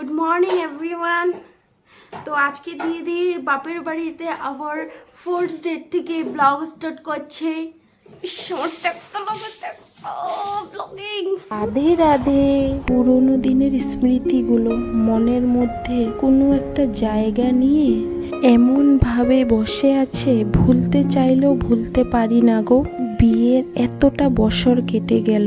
Good morning everyone তো আজকে দিদির বাপের বাড়িতে আবার ফোর্থ ডেট থেকে ব্লগ স্টার্ট করছে। রাধে রাধে। পুরোনো দিনের স্মৃতিগুলো মনের মধ্যে কোনো একটা জায়গা নিয়ে এমন ভাবে বসে আছে, ভুলতে চাইলেও ভুলতে পারি না গো। বিয়ের এতটা বছর কেটে গেল।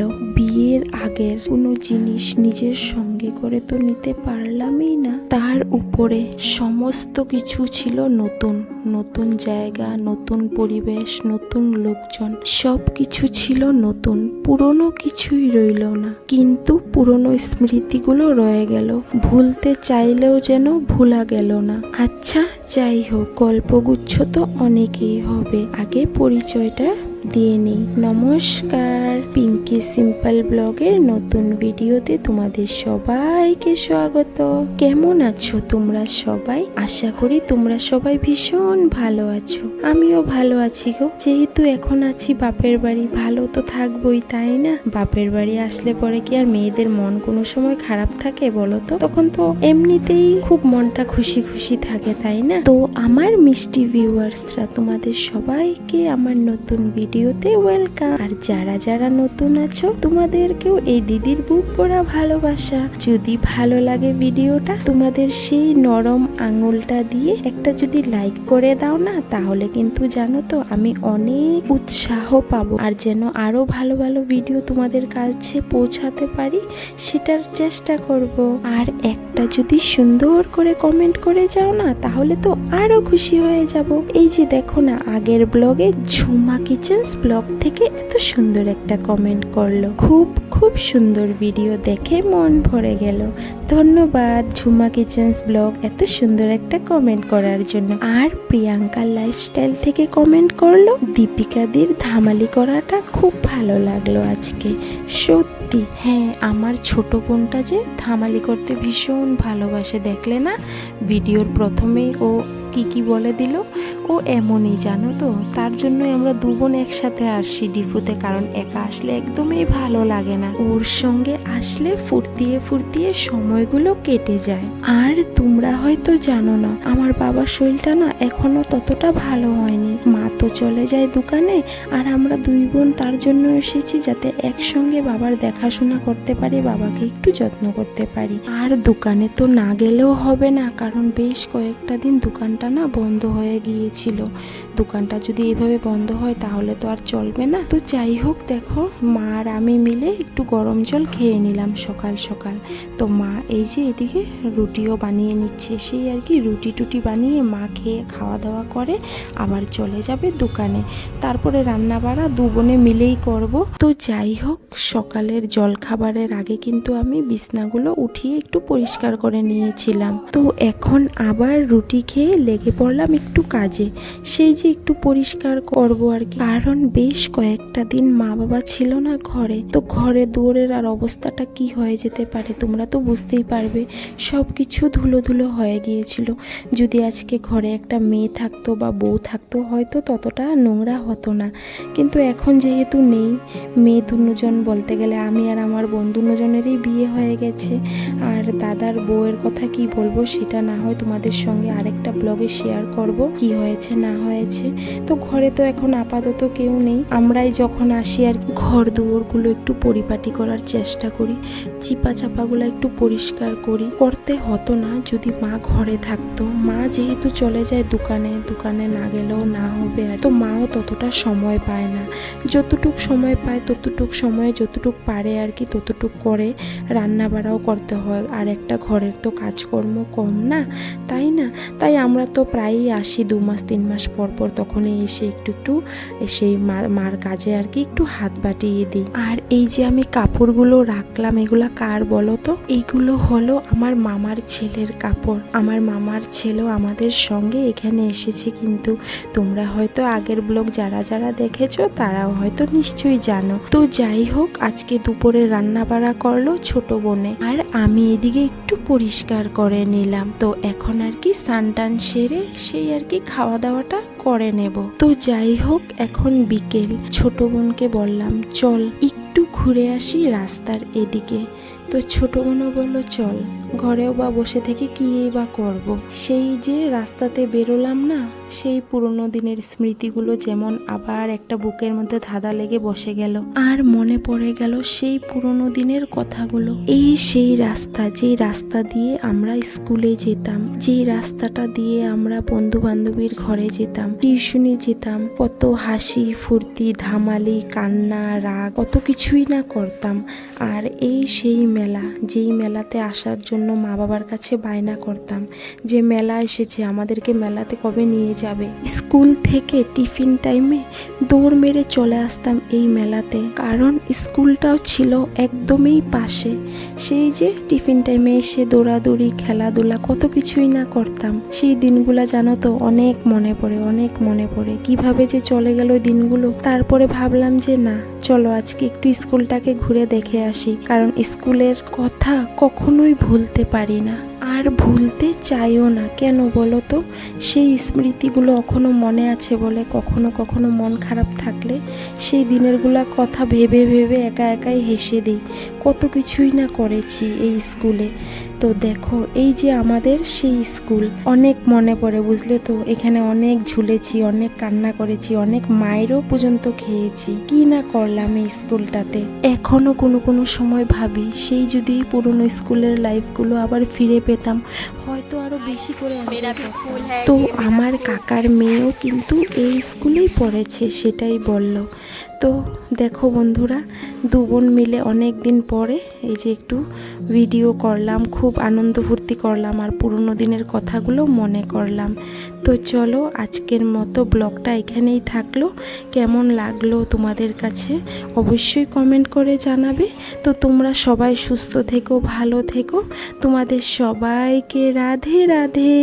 বিয়ের আগের কোনো জিনিস নিজের সঙ্গে করে তো নিতে পারলামই না। তার উপরে সমস্ত কিছু ছিল নতুন। নতুন জায়গা, নতুন পরিবেশ, নতুন লোকজন। সব কিছু ছিল নতুন। পুরনো কিছুই রইল না। কিন্তু পুরনো স্মৃতিগুলো রয়ে গেল। ভুলতে চাইলেও যেন ভুলা গেল না। আচ্ছা যাই হোক, গল্পগুচ্ছ তো অনেকেই হবে। আগে পরিচয়টা দিয়ে নেই। নমস্কার। পিঙ্কি সিম্পল ব্লগের নতুন ভিডিওতে তোমাদের সবাইকে স্বাগত। কেমন আছো তোমরা সবাই? আশা করি তোমরা সবাই ভীষণ ভালো আছো। আমিও ভালো আছি গো। যেহেতু এখন আছি বাপের বাড়ি, ভালো তো থাকবোই, তাই না? বাপের বাড়ি আসলে পরে কি আর মেয়েদের মন কোনো সময় খারাপ থাকে বলো তো? তখন তো এমনিতেই খুব মনটা খুশি খুশি থাকে, তাই না? তো আমার মিষ্টি ভিউয়ার্সরা তোমাদের সবাইকে আমার নতুন ভিডিওতে ওয়েলকাম আর যারা যারা নতুন আছো, তোমাদেরকেও এই দিদির বুক পড়া ভালোবাসা। যদি ভালো লাগে ভিডিওটা, তোমাদের সেই নরম আঙুলটা দিয়ে একটা যদি লাইক করে দাও না, তাহলে কিন্তু জানো তো আমি অনেক উৎসাহ পাবো। আর যেন আরও ভালো ভালো ভিডিও তোমাদের কাছে পৌঁছাতে পারি, সেটার চেষ্টা করব। আর একটা যদি সুন্দর করে কমেন্ট করে যাও না, তাহলে তো আরও খুশি হয়ে যাব। এই যে দেখো না, আগের ব্লগে ঝুমা কিচেন্স ব্লগ থেকে এত সুন্দর একটা কমেন্ট করল। খুব খুব সুন্দর ভিডিও দেখে মন ভরে গেল। ধন্যবাদ ঝুমা কিচেন্স ব্লগ এত সুন্দর একটা কমেন্ট করার জন্য। আর প্রিয়াঙ্কা লাইফস্টাইল থেকে কমেন্ট করল, দীপিকাদির ধামালি করাটা খুব ভালো লাগল আজকে। সত্যি হ্যাঁ আমার ছোট বোনটা যে ধামালি করতে ভীষণ ভালোবাসে, দেখলে না? ভিডিওর প্রথমেই ও কি কি বলে দিল? ও এমনই, জানো তো? তার জন্যই আমরা দু বোন একসাথে আসছি ডিফুতে, কারণ একা আসলে একদমই ভালো লাগে না। ওর সঙ্গে আসলে ফুর্তিয়ে ফুর্তিয়ে সময়গুলো কেটে যায়। আর তোমরা হয়তো জানো না, আমার বাবার শরীরটা না এখনও ততটা ভালো হয়নি। মা তো চলে যায় দোকানে, আর আমরা দুই বোন তার জন্য এসেছি যাতে একসঙ্গে বাবার দেখাশোনা করতে পারি, বাবাকে একটু যত্ন করতে পারি। আর দোকানে তো না গেলেও হবে না, কারণ বেশ কয়েকটা দিন দোকানটা না বন্ধ হয়ে গিয়েছিল দোকানটা যদি এভাবে বন্ধ হয় তাহলে তো আর চলবে না। তো যাই হোক দেখো, মা আর আমি মিলে একটু গরম জল খেয়ে নিলাম সকাল সকাল। তো মা এই যে এদিকে রুটিও বানিয়ে নিচ্ছে। সেই আর কি রুটি টুটি বানিয়ে মা খেয়ে খাওয়া দাওয়া করে আবার চলে যাবে দোকানে। তারপরে রান্না বাড়া দু বোনে মিলেই করব। তো যাই হোক, সকালের জল খাবারের আগে কিন্তু আমি বিছনাগুলো উঠিয়ে একটু পরিষ্কার করে নিয়েছিলাম। তো এখন আবার রুটি খেয়ে লেগে পড়লাম একটু কাজে। সেই যে একটু পরিষ্কার করব আর কি। কারণ বেশ কয়েকটা দিন মা বাবা ছিল না ঘরে, তো ঘরে দুয়ারের আর অবস্থাটা কি হয়ে যেতে পারে তোমরা তো বুঝতেই পারবে সব কিছু ধুলো ধুলো হয়ে গিয়েছিল। যদি আজকে ঘরে একটা মেয়ে থাকতো বা বউ থাকতো, হয়তো ততটা নোংরা হতো না। কিন্তু এখন যেহেতু নেই, মেয়ে দুজন বলতে গেলে আমি আর আমার বন্ধু দুজনেরই বিয়ে হয়ে গেছে। আর দাদার বউয়ের কথা কি বলব সেটা না হয় তোমাদের সঙ্গে আরেকটা ব্লগে শেয়ার করব, কি হয়েছে, না হয়েছে, তো ঘরে তো এখন আপাতত কেউ নেই। আমরাই যখন আসি আর ঘর দুয়ারগুলো একটু পরিপাটি করার চেষ্টা করি চিপা চাপাগুলো একটু পরিষ্কার করি। করতে হতো না, যদি মা ঘরে থাকতো। মা যেহেতু চলে যায় দোকানে দোকানে না গেলেও না হবে তো মাও ততটা সময় পায় না। যতটুক সময় পায়, ততটুক সময়ে যতটুক পারে আর কি, ততটুক করে রান্না বাড়াও করতে হয়। আর একটা ঘরের তো কাজকর্ম কম না? তাই না? তাই আমরা তো প্রায়ই আসি দু মাস তিন মাস পর পর তখনই এসে একটু একটু সেই মার কাজে আর কি একটু হাত বাটিয়ে দিই। আর এই যে আমি কাপড়গুলো রাখলাম, এগুলো কার বলো তো? এইগুলো হলো আমার মামার ছেলের কাপড়। আমার মামার ছেলেও আমাদের সঙ্গে এখানে এসেছে কিন্তু তোমরা হয়তো আগের ব্লগ যারা যারা দেখেছ, তারাও হয়তো নিশ্চয়ই জানো। তো যাই হোক, আজকে দুপুরে রান্না বাড়া করল ছোট বোনে। আর আমি এদিকে একটু পরিষ্কার করে নিলাম। তো এখন আর কি স্নান টান সেরে সেই আর কি খাওয়া দাওয়াটা করে নেব। তো যাই হোক, এখন বিকেল। ছোট বোনকে বললাম, চল, একটু ঘুরে আসি রাস্তার এদিকে। তো ছোট বোনও বলল, চল, ঘরেও বা বসে থেকে কী বা করব। সেই যে রাস্তাতে বেরোলাম না, সেই পুরনো দিনের স্মৃতিগুলো যেমন আবার একটা বুকের মধ্যে ধাঁধা লেগে বসে গেল। আর মনে পড়ে গেল সেই পুরনো দিনের কথাগুলো। এই সেই রাস্তা, যেই রাস্তা দিয়ে আমরা স্কুলে যেতাম যে রাস্তাটা দিয়ে আমরা বন্ধু বান্ধবীর ঘরে যেতাম, টিউশনি যেতাম, কত হাসি, ফুর্তি, ধামালি, কান্না, রাগ, কত কিছুই না করতাম। আর এই সেই মেলা, যেই মেলাতে আসার জন্য মা বাবার কাছে বায়না করতাম যে মেলা এসেছে, আমাদেরকে মেলাতে কবে নিয়ে যাবে। স্কুল থেকে টিফিন টাইমে দৌড় মেরে চলে আসতাম এই মেলাতে, কারণ স্কুলটাও ছিল একদমই পাশে। সেই যে টিফিন টাইমে এসে দৌড়াদৌড়ি, খেলাধুলা, কত কিছুই না করতাম। সেই দিনগুলা জানো তো, অনেক মনে পড়ে, অনেক মনে পড়ে। কীভাবে যে চলে গেল দিনগুলো, তারপরে ভাবলাম যে না চলো আজকে একটু স্কুলটাকে ঘুরে দেখে আসি কারণ স্কুলের কথা কখনোই ভুলতে পারি না। আর ভুলতে চাইও না। কেন বলো তো? সেই স্মৃতিগুলো এখনও মনে আছে বলে কখনো কখনো মন খারাপ থাকলে সেই দিনেরগুলা কথা ভেবে ভেবে একা একাই হেসে দিই। কত কিছুই না করেছি এই স্কুলে। তো দেখো, এই যে আমাদের সেই স্কুল, অনেক মনে পড়ে বুঝলে তো? এখানে অনেক ঝুলেছি, অনেক কান্না করেছি, অনেক মায়েরও পর্যন্ত খেয়েছি। কি না করলাম এই স্কুলটাতে? এখনও কোনো কোনো সময় ভাবি, সেই যদি পুরনো স্কুলের লাইফগুলো আবার ফিরে পেতাম। হয়তো আরও বেশি করে তো আমার কাকার মেয়েও কিন্তু এই স্কুলেই পড়েছে সেটাই বলল। তো দেখো বন্ধুরা, দু বোন মিলে অনেক দিন পরে এই যে একটু ভিডিও করলাম, খুব আনন্দ ফুর্তি করলাম আর পুরনো দিনের কথাগুলো মনে করলাম। তো চলো আজকের মতো ব্লগটা এখানেই থাকল। কেমন লাগল তোমাদের কাছে অবশ্যই কমেন্ট করে জানাবে। তো তোমরা সবাই সুস্থ থেকো, ভালো থেকো। তোমাদের সবাইকে রাধে রাধে।